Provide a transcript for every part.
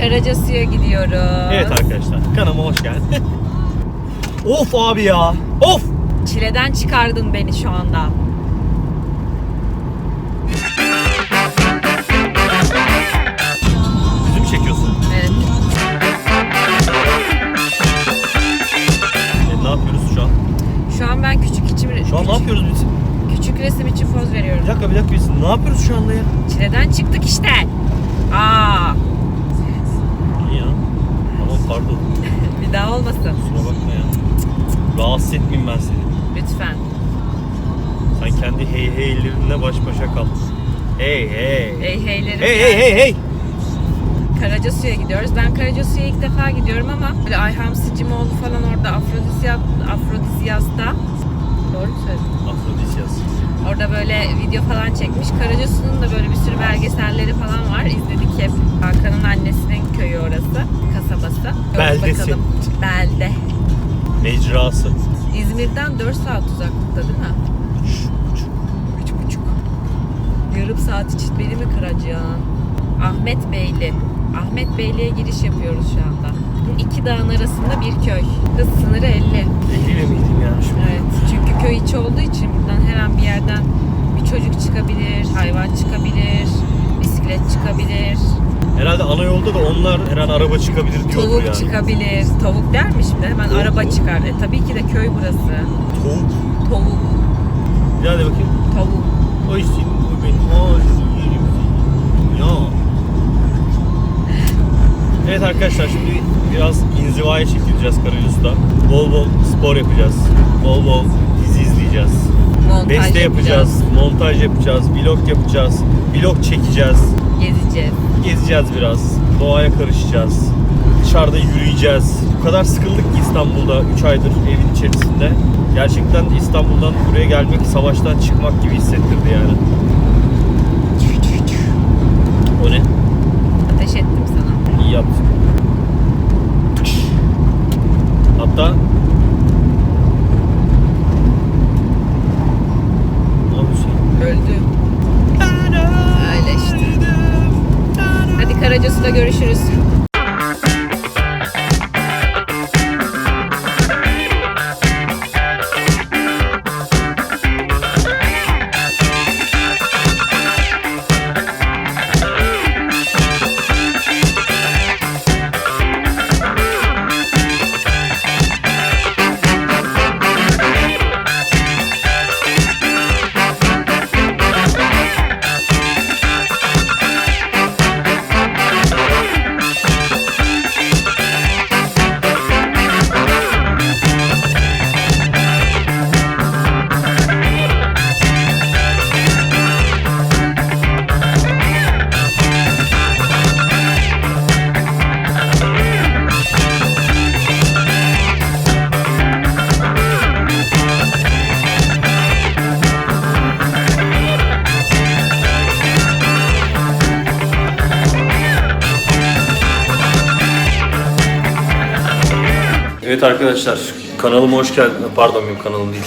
Karacasu'ya gidiyoruz. Evet arkadaşlar kanalıma hoş geldin. of abi ya. Of. Çileden çıkardın beni şu anda. Bizi mi çekiyorsun? Evet. E, ne yapıyoruz şu an? Şu an ben küçük içim Şu an ne yapıyoruz biz? küçük resim için poz veriyorum. Bir dakika bir dakika biz ne yapıyoruz şu anda ya? Çileden çıktık işte. Aa, pardon. bir daha olmasın. Kusura bakma ya. Rahatsız etmeyeyim ben seni. Lütfen. Sen kendi hey heylerinle baş başa kal. Hey hey. Hey heylerim. Hey hey hey hey. Karacasu'ya gidiyoruz. Ben Karacasu'ya ilk defa gidiyorum ama böyle Ayhan Sicimoğlu falan orada Afrodisiyas, Afrodisyas'ta Doğru mu söyledim? Afrodisyas. Orada böyle video falan çekmiş. Karacasu'nun da böyle bir sürü belgeselleri falan var. İzledik hep. Hakan'ın annesinin köyü orası. Kasabası. Beldesi. Bakalım. Belde. Mecrası. İzmir'den 4 saat uzaklıkta değil mi? Üç buçuk. Yarım saat için beni mi kıracaksın? Ahmet Beyli. Ahmet Beyli'ye giriş yapıyoruz şu anda. İki dağın arasında bir köy. Hız sınırı 50. Eliyle miydim yani şimdi? Evet. Köy içi olduğu için buradan her an bir yerden bir çocuk çıkabilir, hayvan çıkabilir, bisiklet çıkabilir, Herhalde ana yolda da onlar her an araba çıkabilir diyordur tavuk yani. çıkabilir. Tavuk der mi şimdi? Hemen Tavuk araba mu? çıkar. E tabii ki de köy burası. Tavuk. Tavuk, Bir daha de bakayım. tavuk. Ay senin bu benim ağzını yerim seni. Ya. Evet arkadaşlar şimdi biraz inzivaya çekileceğiz Karayüz'de. Bol bol spor yapacağız. Bol bol izleyeceğiz. Montaj Beste yapacağız. Montaj yapacağız. Vlog yapacağız. Vlog çekeceğiz. Gezeceğiz. Gezeceğiz biraz. Doğaya karışacağız. Dışarıda yürüyeceğiz. Bu kadar sıkıldık ki İstanbul'da 3 aydır evin içerisinde. Gerçekten İstanbul'dan buraya gelmek savaştan çıkmak gibi hissettirdi yani. O ne? Ateş ettim sana. İyi yaptın. Hatta Ne oldu şey? Öldü. Öyle işte. Görüşürüz. Evet arkadaşlar kanalıma hoş geldiniz. Pardon benim kanalım değil.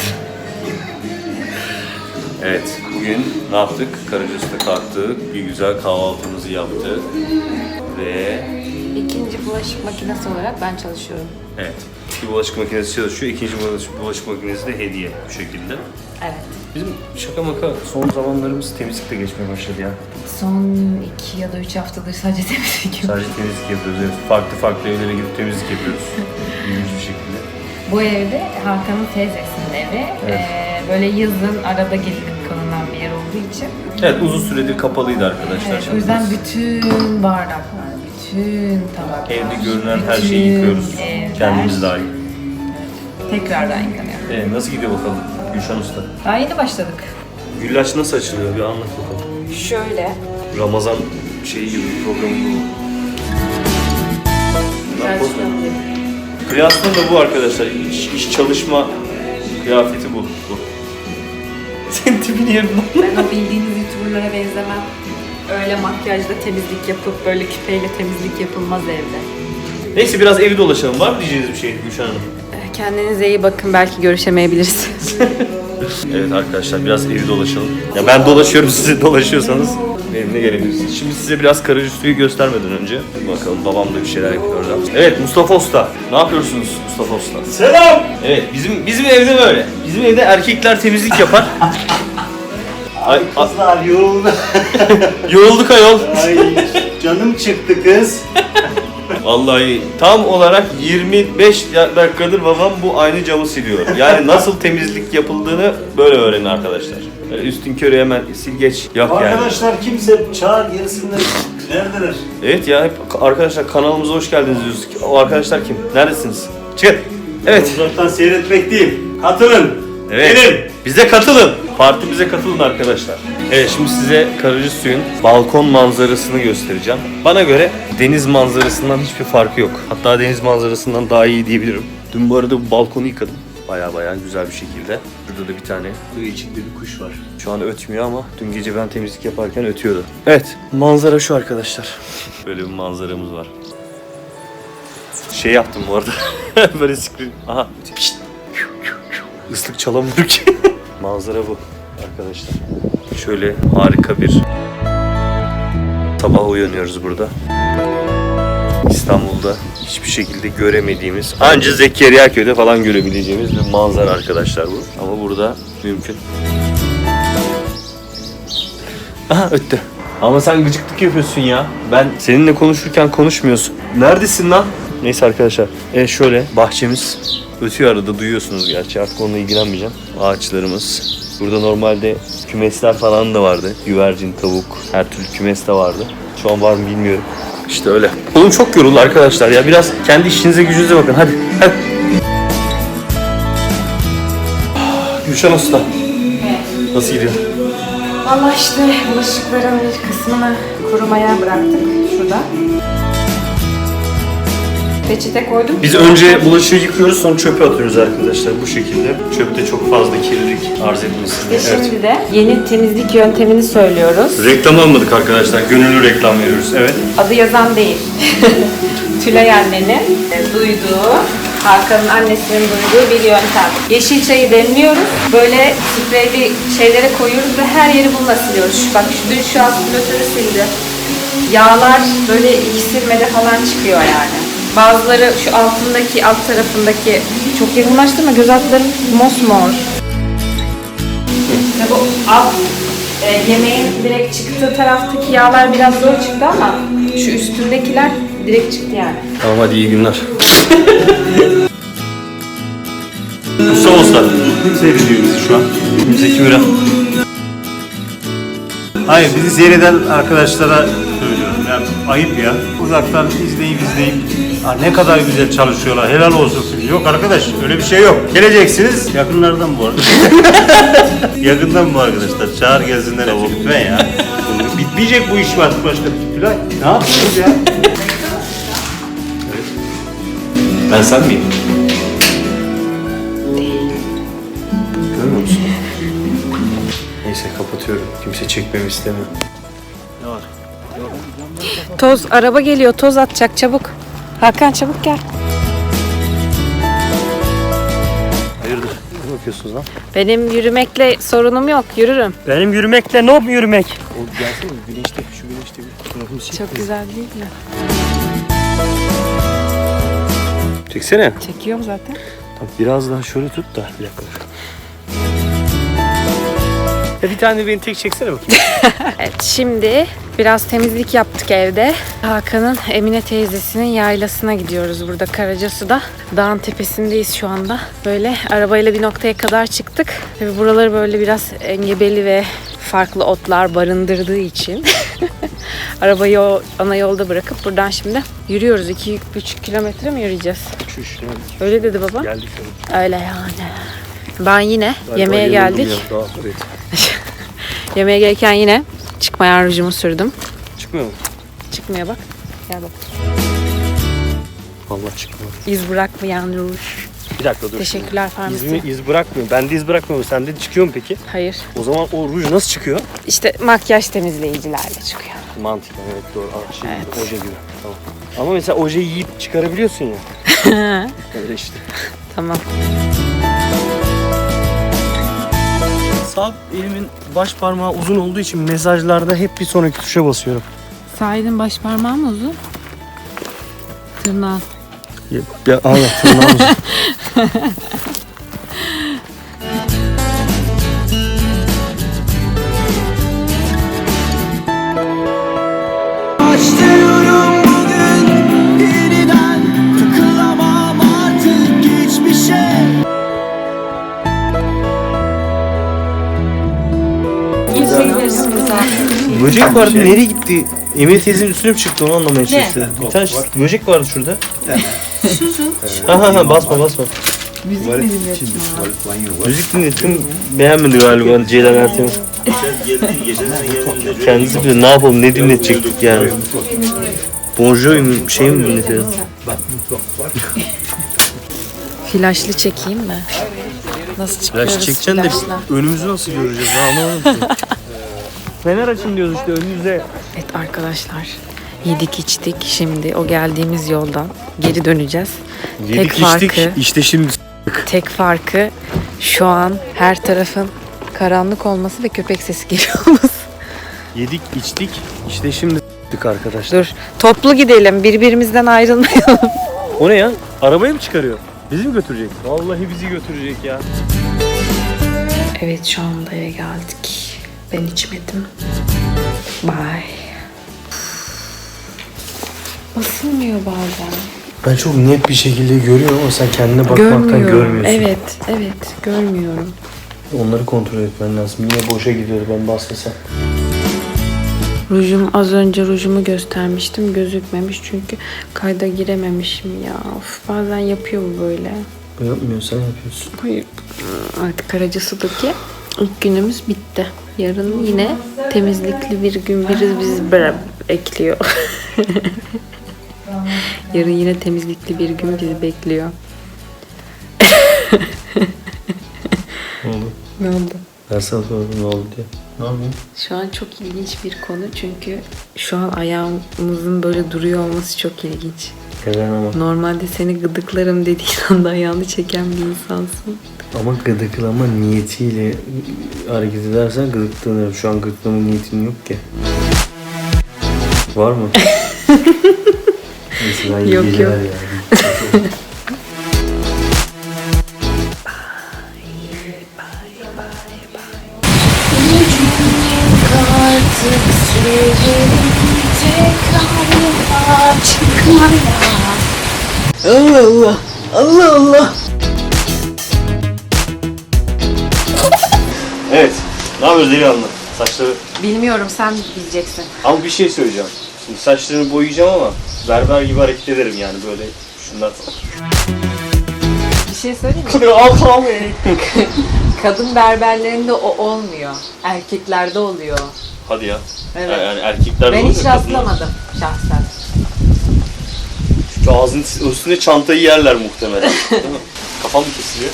evet bugün ne yaptık? Karacas'ta kalktık. Bir güzel kahvaltımızı yaptık. Ve İkinci bulaşık makinesi olarak ben çalışıyorum. evet bir bulaşık makinesi çalışıyor. İkinci bulaşık, bulaşık makinesi de hediye bu şekilde. Evet. Bizim şaka maka son zamanlarımız temizlikle geçmeye başladı ya. Son iki ya da üç haftadır sadece temizlik yapıyorum. Sadece temizlik yapıyoruz. Evet. Farklı farklı evlere gidip temizlik yapıyoruz. İlginç bir şekilde. Bu evde Hakan'ın teyzesinin evi. Evet. Ee, böyle yazın arada gelip kalınan bir yer olduğu için. Evet uzun süredir kapalıydı arkadaşlar. Evet, o yüzden biz bütün bardaklar, bütün tabaklar, Evde görünen her şeyi yıkıyoruz. evler Kendimiz dahil. Tekrardan yıkanıyor. Ee, nasıl gidiyor bakalım Gülşen Usta? Daha yeni başladık. Güllaç nasıl açılıyor bir anlat bakalım. Şöyle. Ramazan şeyi gibi programı gibi. Bunlar Kreasyon da bu arkadaşlar. İş, iş çalışma kıyafeti bu. bu. Senin tipini yerim lan. Ben o bildiğiniz youtuberlara benzemem. Öyle makyajla temizlik yapıp böyle küpeyle temizlik yapılmaz evde. Neyse biraz evi dolaşalım. Var mı diyeceğiniz bir şey Gülşen Hanım? Kendinize iyi bakın belki görüşemeyebiliriz. Evet arkadaşlar biraz evi dolaşalım. Ya ben dolaşıyorum siz dolaşıyorsanız. benimle gelebilirsiniz. Şimdi size biraz karıcı suyu göstermeden önce bakalım babam da bir şeyler yapıyor orada. Evet Mustafa Usta. Ne yapıyorsunuz Mustafa Usta? Selam. Evet bizim bizim evde böyle. Bizim evde erkekler temizlik yapar. Ay, Kızlar yoruldu. yorulduk ayol. Ay canım çıktı kız. Vallahi tam olarak 25 dakikadır babam bu aynı camı siliyor. Yani nasıl temizlik yapıldığını böyle öğrenin arkadaşlar. Böyle üstün körü hemen sil geç yok yani. Arkadaşlar kimse çağır gelsinler. Neredeler? Evet ya hep arkadaşlar kanalımıza hoş geldiniz diyoruz. O arkadaşlar kim? Neredesiniz? Çıkın. Evet. Uzaktan seyretmek değil. Katılın. Evet. Gelin. Bize katılın. Partimize katılın arkadaşlar. Evet şimdi size Karıcı Suyun balkon manzarasını göstereceğim. Bana göre deniz manzarasından hiçbir farkı yok. Hatta deniz manzarasından daha iyi diyebilirim. Dün bu arada bu balkonu yıkadım. Baya baya güzel bir şekilde. Burada da bir tane Bu içinde bir kuş var. şu an ötmüyor ama dün gece ben temizlik yaparken ötüyordu. Evet, manzara şu arkadaşlar. Böyle bir manzaramız var. Şey yaptım bu arada. Böyle screen. Aha. Pişt. Islık çalamıyorum ki. manzara bu arkadaşlar. Şöyle harika bir sabah uyanıyoruz burada. İstanbul'da hiçbir şekilde göremediğimiz, ancak Zekeriya köyde falan görebileceğimiz bir manzara arkadaşlar bu. Ama burada mümkün. Aha öttü. Ama sen gıcıklık yapıyorsun ya. Ben seninle konuşurken konuşmuyorsun. Neredesin lan? Neyse arkadaşlar. E şöyle bahçemiz ötüyor arada duyuyorsunuz gerçi artık onunla ilgilenmeyeceğim. Ağaçlarımız. Burada normalde kümesler falan da vardı. Güvercin, tavuk, her türlü kümes de vardı. Şu an var mı bilmiyorum. İşte öyle. Oğlum çok yoruldu arkadaşlar ya. Biraz kendi işinize gücünüze bakın. Hadi. Hadi. Gülşen Usta. Nasıl gidiyor? Valla işte bulaşıkların bir kısmını kurumaya bıraktık şurada. Peçete koydum. Biz önce bulaşığı yıkıyoruz sonra çöpe atıyoruz arkadaşlar bu şekilde. Çöpte çok fazla kirlilik arz etmesin diye. İşte şimdi de yeni temizlik yöntemini söylüyoruz. Reklam almadık arkadaşlar. Gönüllü reklam veriyoruz. Evet. Adı yazan değil. Tülay annenin e, duyduğu, Hakan'ın annesinin duyduğu bir yöntem. Yeşil çayı demliyoruz. Böyle spreyli şeylere koyuyoruz ve her yeri bununla siliyoruz. Bak şu, dün şu aspiratörü sildi. Yağlar böyle iki silmede falan çıkıyor yani. Bazıları şu altındaki, alt tarafındaki çok yakınlaştırma göz altların mosmor. Ya bu alt e, yemeğin direkt çıktığı taraftaki yağlar biraz zor çıktı ama şu üstündekiler direkt çıktı yani. Tamam hadi iyi günler. Mustafa Usta. Seyrediyor bizi şu an? Zeki Müren. Hayır bizi seyreden arkadaşlara söylüyorum. Ya, ayıp ya. Uzaktan izleyip izleyip "Aa, ne kadar güzel çalışıyorlar. Helal olsun. Yok arkadaş öyle bir şey yok. Geleceksiniz. Yakınlardan bu arada. Yakından bu arkadaşlar. Çağır gelsinler hepsi lütfen ya. Bitmeyecek bu iş var başka. Tülay ne yapıyorsunuz ya? Ben sen miyim? Görmüyor musun? Neyse kapatıyorum. Kimse çekmemi istemiyor. Ne var? Toz, araba geliyor toz atacak çabuk. Hakan çabuk gel. Hayırdır? Ne bakıyorsunuz lan? Benim yürümekle sorunum yok yürürüm. Benim yürümekle ne yap yürümek? O gelsene güneşte, şu güneşte bir fotoğrafımızı çek. Çok güzel değil mi? Çeksene. Çekiyorum zaten. Tamam, biraz daha şöyle tut da. Bir dakika. Ya bir tane de beni tek çeksene bakayım. Evet şimdi biraz temizlik yaptık evde. Hakan'ın Emine teyzesinin yaylasına gidiyoruz burada Karacasu'da. Dağın tepesindeyiz şu anda. Böyle arabayla bir noktaya kadar çıktık. Tabii buraları böyle biraz engebeli ve farklı otlar barındırdığı için arabayı o ana yolda bırakıp buradan şimdi yürüyoruz. 2-3 kilometre mi yürüyeceğiz? Şu Öyle dedi baba. geldik. Öyle yani. Ben yine Galiba yemeğe geldik. ya, Daha, evet. Yemeğe gelirken yine çıkmayan rujumu sürdüm. Çıkmıyor mu? Çıkmıyor bak. Gel bak. Vallahi çıkmıyor. İz bırakmayan ruj. Bir dakika dur. Teşekkürler farmasi. iz bırakmıyor. Bende iz bırakmıyor. Sende çıkıyor mu peki? Hayır. O zaman o ruj nasıl çıkıyor? İşte makyaj temizleyicilerle çıkıyor. Mantıklı evet doğru. Aa, Şey, Evet. Oje gibi. Tamam. Ama mesela ojeyi yiyip çıkarabiliyorsun ya. Öyle işte. Tamam. Sağ elimin baş parmağı uzun olduğu için mesajlarda hep bir sonraki tuşa basıyorum. Sağ elin baş parmağı mı uzun? Tırnağın. Ya, ya Allah tırnağım uzun. Böcek vardı nereye gitti? Emine teyzenin üstüne mi çıktı onu anlamaya çalışıyorum. Bir tane böcek vardı şurada. ha ha ha basma basma. Müzik mi dinliyorsun? Müzik dinlettim beğenmedi galiba Ceylan Ertem. Kendisi bilir ne yapalım ne dinletecektik yani. Bonjour mu şey mi dinletiyor? Flaşlı çekeyim mi? Nasıl çıkıyoruz? Flash çekeceksin de önümüzü nasıl göreceğiz anlamadım. Fener açın diyoruz işte önünüze. Evet arkadaşlar. Yedik içtik. Şimdi o geldiğimiz yoldan geri döneceğiz. Yedik Tek farkı- içtik işte şimdi Tek farkı şu an her tarafın karanlık olması ve köpek sesi geliyor olması. yedik içtik işte şimdi s**tık arkadaşlar. Dur toplu gidelim birbirimizden ayrılmayalım. O ne ya? Arabayı mı çıkarıyor? Bizi mi götürecek? Vallahi bizi götürecek ya. Evet şu anda eve geldik. Ben içmedim. Bye. Basılmıyor bazen. Ben çok net bir şekilde görüyorum ama sen kendine bakmaktan Görmüyorum. görmüyorsun. Evet, evet görmüyorum. Onları kontrol etmen lazım. Niye boşa gidiyordu ben bahsetsem. Rujum az önce rujumu göstermiştim. Gözükmemiş çünkü kayda girememişim ya. Of, bazen yapıyor bu böyle. Yapmıyorsan yapıyorsun. Hayır. Artık Karacasu'daki ilk günümüz bitti. Yarın yine temizlikli bir gün biri bizi bırak ekliyor. Yarın yine temizlikli bir gün bizi bekliyor. Ne oldu? Ne oldu? Ben sana sordum ne oldu diye. Ne yapayım? Şu an çok ilginç bir konu çünkü şu an ayağımızın böyle duruyor olması çok ilginç. Neden ama? Normalde seni gıdıklarım dediğin anda ayağını çeken bir insansın. Ama gıdıklama niyetiyle hareket edersen gıdıklanırım. Şu an gıdıklama niyetim yok ki. Var mı? Ben iyi Yok, geceler yok. ya. Evet. Ne yapıyoruz Delikanlı? Saçları... Bilmiyorum sen bileceksin. Ama bir şey söyleyeceğim. Şimdi saçlarımı boyayacağım ama berber gibi hareket ederim yani böyle şundan Bir şey söyleyeyim mi? Al Kadın berberlerinde o olmuyor. Erkeklerde oluyor. Hadi ya. Evet. Yani erkekler Ben hiç rastlamadım şahsen. Çünkü ağzının üstüne çantayı yerler muhtemelen. Değil mi? Kafam mı kesiliyor?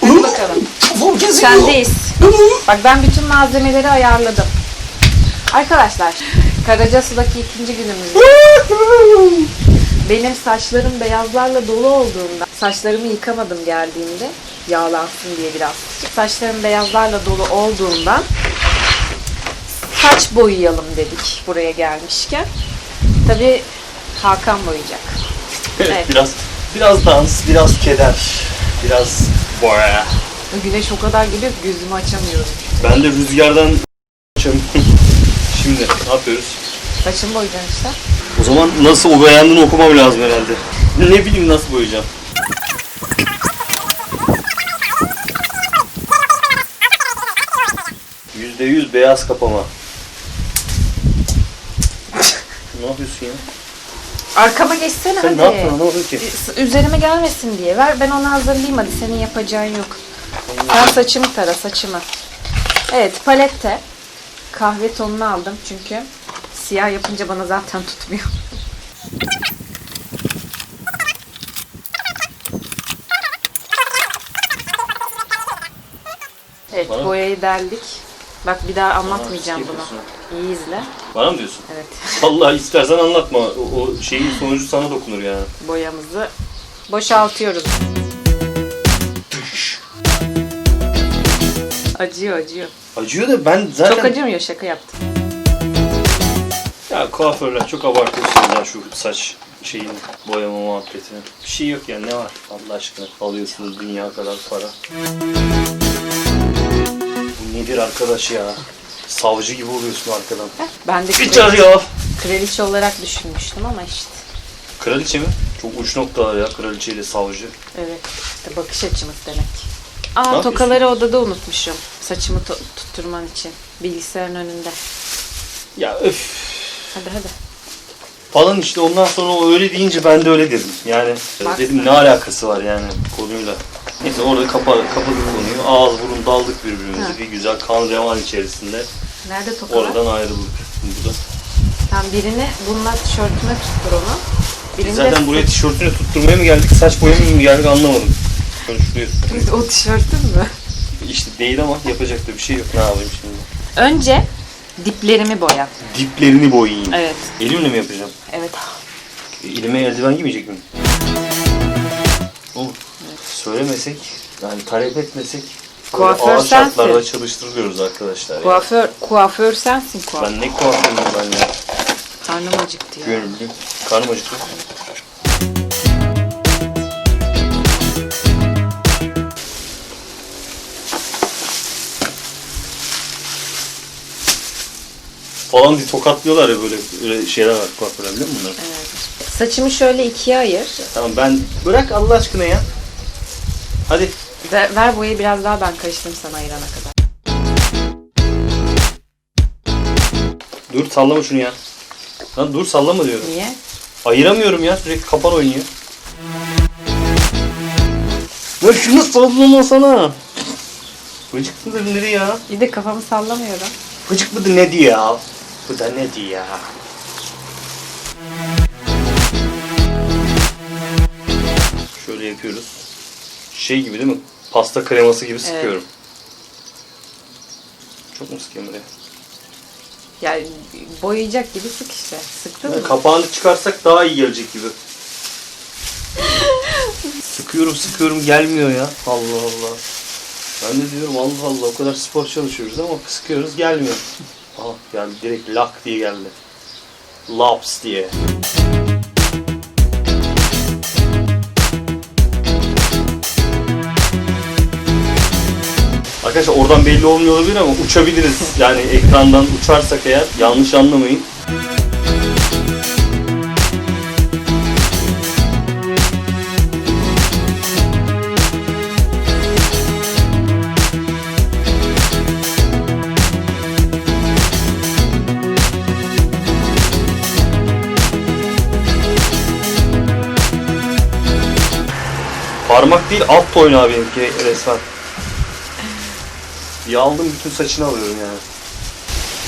Hadi bakalım. Sendeyiz. Bak ben bütün malzemeleri ayarladım. Arkadaşlar, Karacasu'daki ikinci günümüz. Benim saçlarım beyazlarla dolu olduğunda, saçlarımı yıkamadım geldiğimde, yağlansın diye biraz. Saçlarım beyazlarla dolu olduğundan saç boyayalım dedik buraya gelmişken. Tabii Hakan boyayacak. Evet, Evet. biraz biraz dans, biraz keder, biraz boya. Güneş o kadar geliyor ki gözümü açamıyorum. Ben de rüzgardan Şimdi ne yapıyoruz? Saçımı boyayacaksın işte. O zaman nasıl o beğendiğini okumam lazım herhalde. Ne bileyim nasıl boyayacağım. Yüzde yüz beyaz kapama. ne yapıyorsun ya? Arkama geçsene Sen hadi. ne yaptın? Ne oldu ki? Üzerime gelmesin diye. Ver ben onu hazırlayayım hadi. Senin yapacağın yok. Sen saçımı tara saçımı. Evet palette kahve tonunu aldım çünkü siyah yapınca bana zaten tutmuyor. Evet Bana- boyayı deldik. Bak bir daha anlatmayacağım bunu. İyi izle. Bana mı diyorsun? Evet Vallahi istersen anlatma. O, o şeyin sonucu sana dokunur yani. boyamızı boşaltıyoruz. Acıyor acıyor. Acıyor da ben zaten... Çok acımıyor şaka yaptım. Ya kuaförler çok abartıyorsunuz ya şu saç şeyin boyama muhabbetini. Bir şey yok ya ne var Allah aşkına alıyorsunuz dünya kadar para. Bu nedir arkadaş ya? Savcı gibi oluyorsun arkadan. Ben de Hiç kraliçe, arıyor. kraliçe olarak düşünmüştüm ama işte. Kraliçe mi? Çok uç noktalar ya kraliçeyle savcı. Evet işte bakış açımız demek. Aa yapıyorsun? tokaları odada unutmuşum. Saçımı to- tutturman için. Bilgisayarın önünde. Ya öf. Hadi hadi. Falan işte ondan sonra o öyle deyince ben de öyle dedim. Yani Bak dedim ne alakası var yani konuyla. Neyse orada kapa, kapadık konuyu. Ağız burun daldık birbirimize. Ha. Bir güzel kan revan içerisinde. Nerede tokalar? Oradan ayrıldık. Bu da. Sen birini bununla tişörtüne tuttur onu. Birini Zaten de buraya tişörtünü tutturmaya mı geldik, saç boyamaya mı geldik anlamadım. Konuşuluyoruz. o tişörtün mü? İşte değil ama yapacak da bir şey yok. Ne yapayım şimdi? Önce diplerimi boya. Diplerini boyayayım. Evet. Elimle mi yapacağım? Evet. E, Elime eldiven giymeyecek miyim? Söylemesek, yani talep etmesek Kuaför ağır sensin. şartlarda çalıştırılıyoruz arkadaşlar. Kuaför, kuaför sensin kuaför. Ben ne kuaförüm ben ya? Karnım acıktı ya. Gönüllü. Karnım acıktı. Falan diye tokatlıyorlar ya böyle, böyle şeyler var kuaförler biliyor musun bunları? Saçımı şöyle ikiye ayır. Tamam ben bırak Allah aşkına ya. Hadi. Ver, ver boyayı biraz daha ben karıştırayım sana ayırana kadar. Dur sallama şunu ya. Lan dur sallama diyorum. Niye? Ayıramıyorum ya sürekli kapan oynuyor. Ya şunu sallamasana. Gıcık mıdır nedir ya? Bir de kafamı sallamıyorum. Gıcık mıdır ne diyor ya? Bu da ne diyor ya? Şöyle yapıyoruz. Şey gibi değil mi? Pasta kreması gibi sıkıyorum. Çok mu sıkıyorum buraya? Yani boyayacak gibi sık işte. Sıktın Yani mı? kapağını çıkarsak daha iyi gelecek gibi. sıkıyorum sıkıyorum gelmiyor ya. Allah Allah. Ben de diyorum Allah Allah o kadar spor çalışıyoruz ama sıkıyoruz gelmiyor. Aha geldi direkt lak diye geldi. Laps diye. Arkadaşlar oradan belli olmuyor olabilir ama uçabiliriz. Yani ekrandan uçarsak eğer yanlış anlamayın. Parmak değil alt toynağı benimki resmen. Bir aldım bütün saçını alıyorum yani.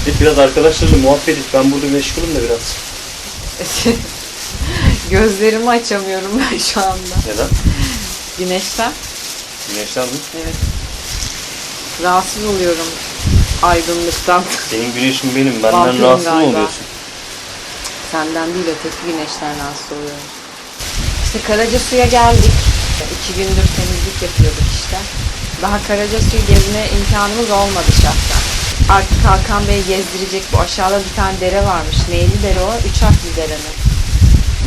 Bir biraz arkadaşlarla muhabbet et. Ben burada meşgulüm de biraz. Gözlerimi açamıyorum ben şu anda. Neden? Güneşten. Güneşten mi? Evet. Rahatsız oluyorum aydınlıktan. Senin güneşin benim. Benden Vampirim rahatsız mı galiba. oluyorsun? Senden değil öteki güneşten rahatsız oluyorum. İşte Karaca suya geldik. İki gündür temizlik yapıyorduk işte. Daha Karaca suyu gezme imkanımız olmadı şahsen. Artık Hakan Bey gezdirecek bu aşağıda bir tane dere varmış. Neyli dere o? Üç harfli dere mi?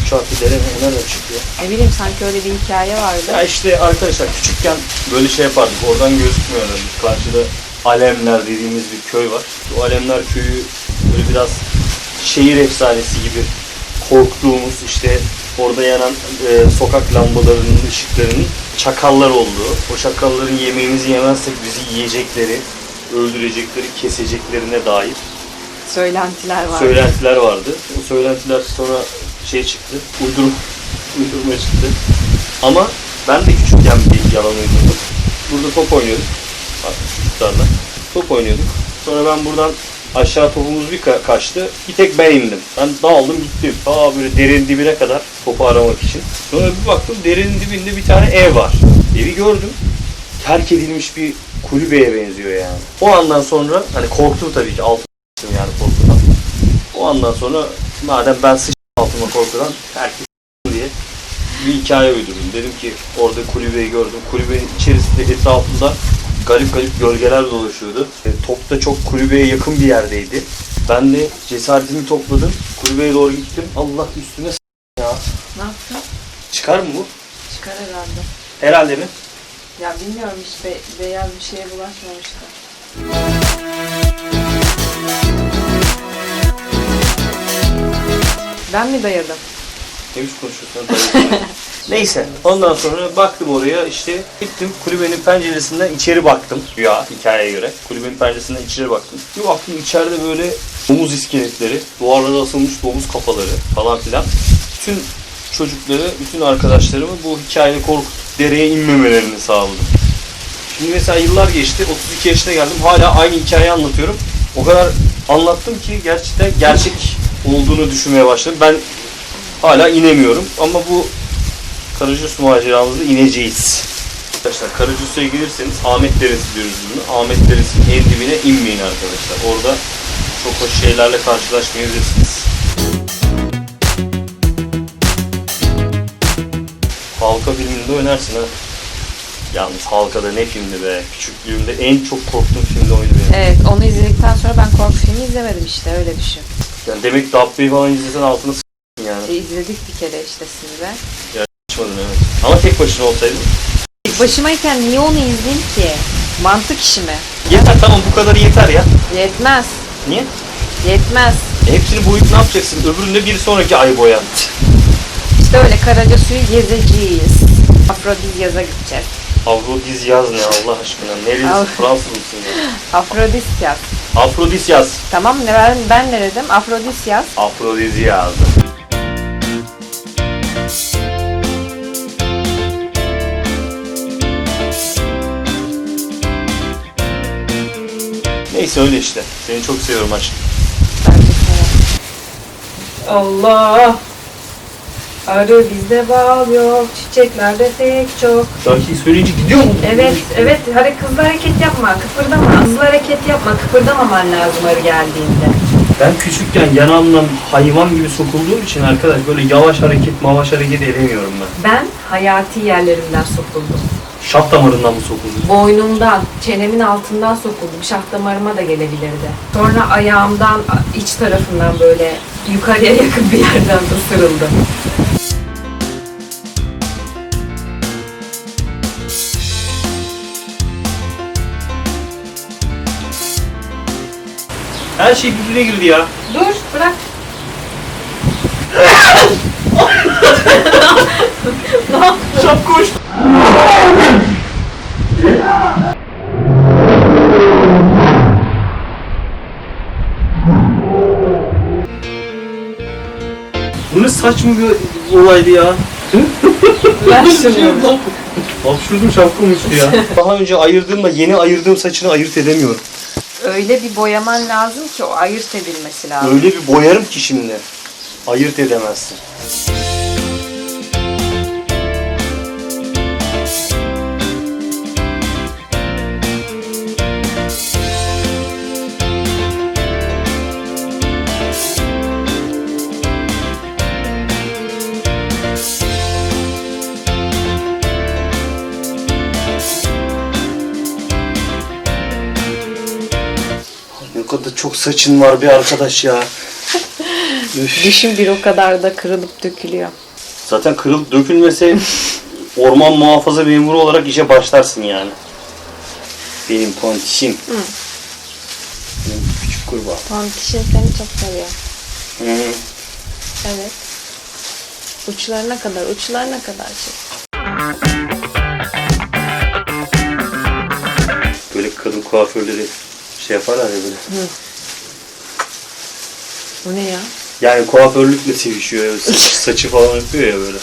Üç harfli dere mi? Nereden çıktı ya? Ne bileyim sanki öyle bir hikaye vardı. Ya işte arkadaşlar küçükken böyle şey yapardık. Oradan gözükmüyor öyle. Karşıda Alemler dediğimiz bir köy var. O Alemler köyü böyle biraz şehir efsanesi gibi korktuğumuz işte orada yanan e, sokak lambalarının ışıklarının çakallar olduğu, o çakalların yemeğimizi yemezsek bizi yiyecekleri, öldürecekleri, keseceklerine dair Söylentiler vardı. söylentiler vardı. O söylentiler sonra şey çıktı, uydurum, uydurma çıktı. Ama ben de küçükken bir yalan uydurdum. Burada top oynuyorduk. Bak çocuklarla. Top oynuyorduk. Sonra ben buradan aşağı topumuz bir ka- kaçtı. Bir tek ben indim. Ben dağıldım gittim. Ta böyle derin dibine kadar topu aramak için. Sonra bir baktım derin dibinde bir tane ev var. Evi gördüm. Terk edilmiş bir kulübeye benziyor yani. O andan sonra hani korktum tabii ki altı yani korkudan. O andan sonra madem ben sıç altıma korkudan herkes diye bir hikaye uydurdum. Dedim ki orada kulübeyi gördüm. Kulübenin içerisinde etrafında garip garip gölgeler dolaşıyordu. E, top da çok kulübeye yakın bir yerdeydi. Ben de cesaretimi topladım. Kulübeye doğru gittim. Allah üstüme s- ya. Ne yaptın? Çıkar mı bu? Çıkar herhalde. Herhalde mi? Ya bilmiyorum hiç be- beyaz bir şeye bulaşmamıştı. Ben mi dayadım? Ne biçim konuşuyorsun? Neyse. Ondan sonra baktım oraya işte gittim kulübenin penceresinden içeri baktım. Ya hikayeye göre. Kulübenin penceresinden içeri baktım. Bir baktım içeride böyle domuz iskeletleri, duvarlara asılmış domuz kafaları falan filan. Bütün çocukları, bütün arkadaşlarımı bu hikayeyle korkutup dereye inmemelerini sağladım. Şimdi mesela yıllar geçti. 32 yaşına geldim. Hala aynı hikayeyi anlatıyorum. O kadar anlattım ki gerçekten gerçek olduğunu düşünmeye başladım. Ben hala inemiyorum ama bu Karacasu maceramızda ineceğiz. Arkadaşlar Karacasu'ya gelirseniz Ahmet Deresi diyoruz bunu. Ahmet Deresi'nin en dibine inmeyin arkadaşlar. Orada çok hoş şeylerle karşılaşmayabilirsiniz. Halka filminde oynarsın ha. Yalnız Halka'da ne filmdi be. Küçüklüğümde en çok korktuğum film de oydu benim. Evet onu izledikten sonra ben korku filmi izlemedim işte öyle düşün. Yani demek ki Dabbe'yi falan izlesen altını s**tin yani. E, izledik bir kere işte sizle. Açmadın evet. Ama tek başına olsaydın. Tek başımayken niye onu izleyeyim ki? Mantık işi mi? Yeter tamam bu kadar yeter ya. Yetmez. Niye? Yetmez. E, hepsini boyup ne yapacaksın? Öbüründe bir sonraki ay boyan. İşte öyle Karacasu'yu gezeceğiz. Afrodizyaza gideceğiz. Afrodis yaz ne Allah aşkına? Neresi? Av- Fransız mısın ya? Afrodisyas. Afrodis yaz. Tamam ben, ben ne dedim? Afrodisyas. Afrodis Neyse öyle işte. Seni çok seviyorum aşkım. Allah. Arı bizde bal yok, çiçeklerde pek çok. Şarkıyı söyleyince gidiyor mu? Evet, evet. Hadi kızla hareket yapma, kıpırdama. Hızlı hareket yapma, kıpırdamaman lazım arı geldiğinde. Ben küçükken yanağımdan hayvan gibi sokulduğum için arkadaş böyle yavaş hareket mavaş hareket edemiyorum ben. Ben hayati yerlerimden sokuldum. Şah damarından mı sokuldun? Boynumdan, çenemin altından sokuldum. Şah damarıma da gelebilirdi. Sonra ayağımdan, iç tarafından böyle yukarıya yakın bir yerden ısırıldım. Her şey birbirine girdi ya. Dur, bırak. Şapka uçtu. Bu ne saçma bir olaydı ya. Şunu. Hapşurdum şapka uçtu ya. Daha önce ayırdığımla yeni ayırdığım saçını ayırt edemiyorum. Öyle bir boyaman lazım ki o ayırt edilmesi lazım. Öyle bir boyarım ki şimdi. Ayırt edemezsin. Saçın var bir arkadaş ya. Üf. Düşün bir o kadar da kırılıp dökülüyor. Zaten kırılıp dökülmese orman muhafaza memuru olarak işe başlarsın yani. Benim pontişim. Benim küçük kurbağa. Tontişin seni çok seviyor. Hı. Evet. Uçlarına kadar, uçlarına kadar şey. Böyle kadın kuaförleri şey yaparlar ya böyle. Bu ne ya? Yani kuaförlükle sevişiyor saçı falan yapıyor ya böyle.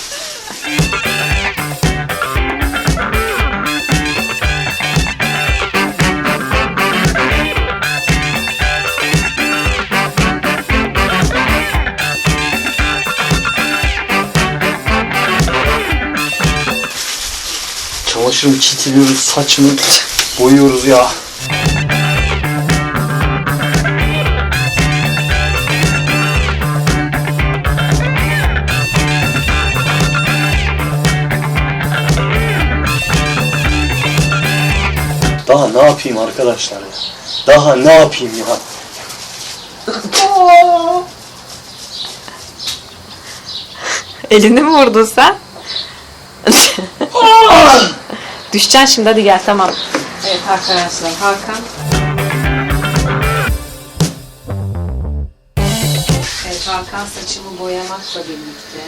Çamaşır mı çitiliyoruz, saç mı boyuyoruz ya. Daha ne yapayım arkadaşlar ya? Daha ne yapayım ya? Elini mi vurdun sen? Düşeceksin şimdi hadi gel tamam. Evet arkadaşlar Hakan. Evet Hakan saçımı boyamakla birlikte.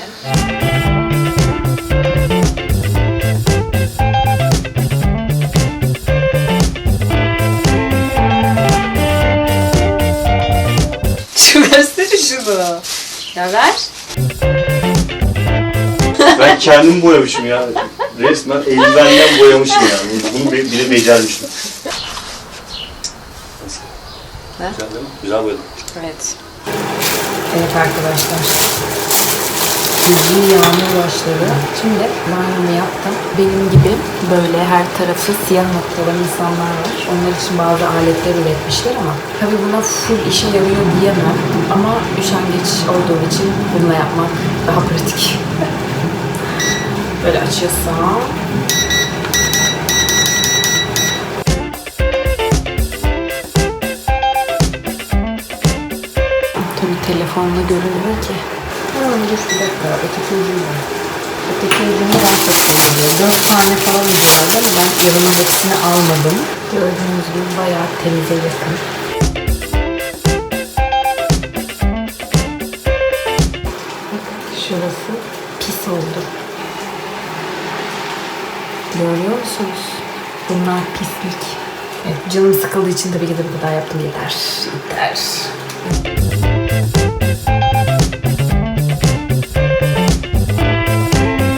Versene şunu. Ya ver. Ben kendim boyamışım ya. Resmen elimden boyamışım yani. Bunu bir- bile becermişim. Ha? Güzel değil mi? Güzel boyadım. Evet. Evet arkadaşlar. Gece yağmur başladı. Şimdi banyomu yaptım. Benim gibi böyle her tarafı siyah noktalı insanlar var. Onlar için bazı aletler üretmişler ama tabii buna full işe yarıyor diyemem. Ama üşengeç olduğum için bununla yapmak daha pratik. böyle açıyorsam telefonla görünüyor ki. Hemen dur bir dakika. Öteki ucunda. Öteki ucunda ben satılıyor. Dört tane falan vardı ama ben yanıma hepsini almadım. Gördüğünüz gibi bayağı temize yakın. Şurası pis oldu. Görüyor musunuz? Bunlar pislik. Evet, canım sıkıldığı için tabii ki de bu kadar yaptım yeter. Yeter.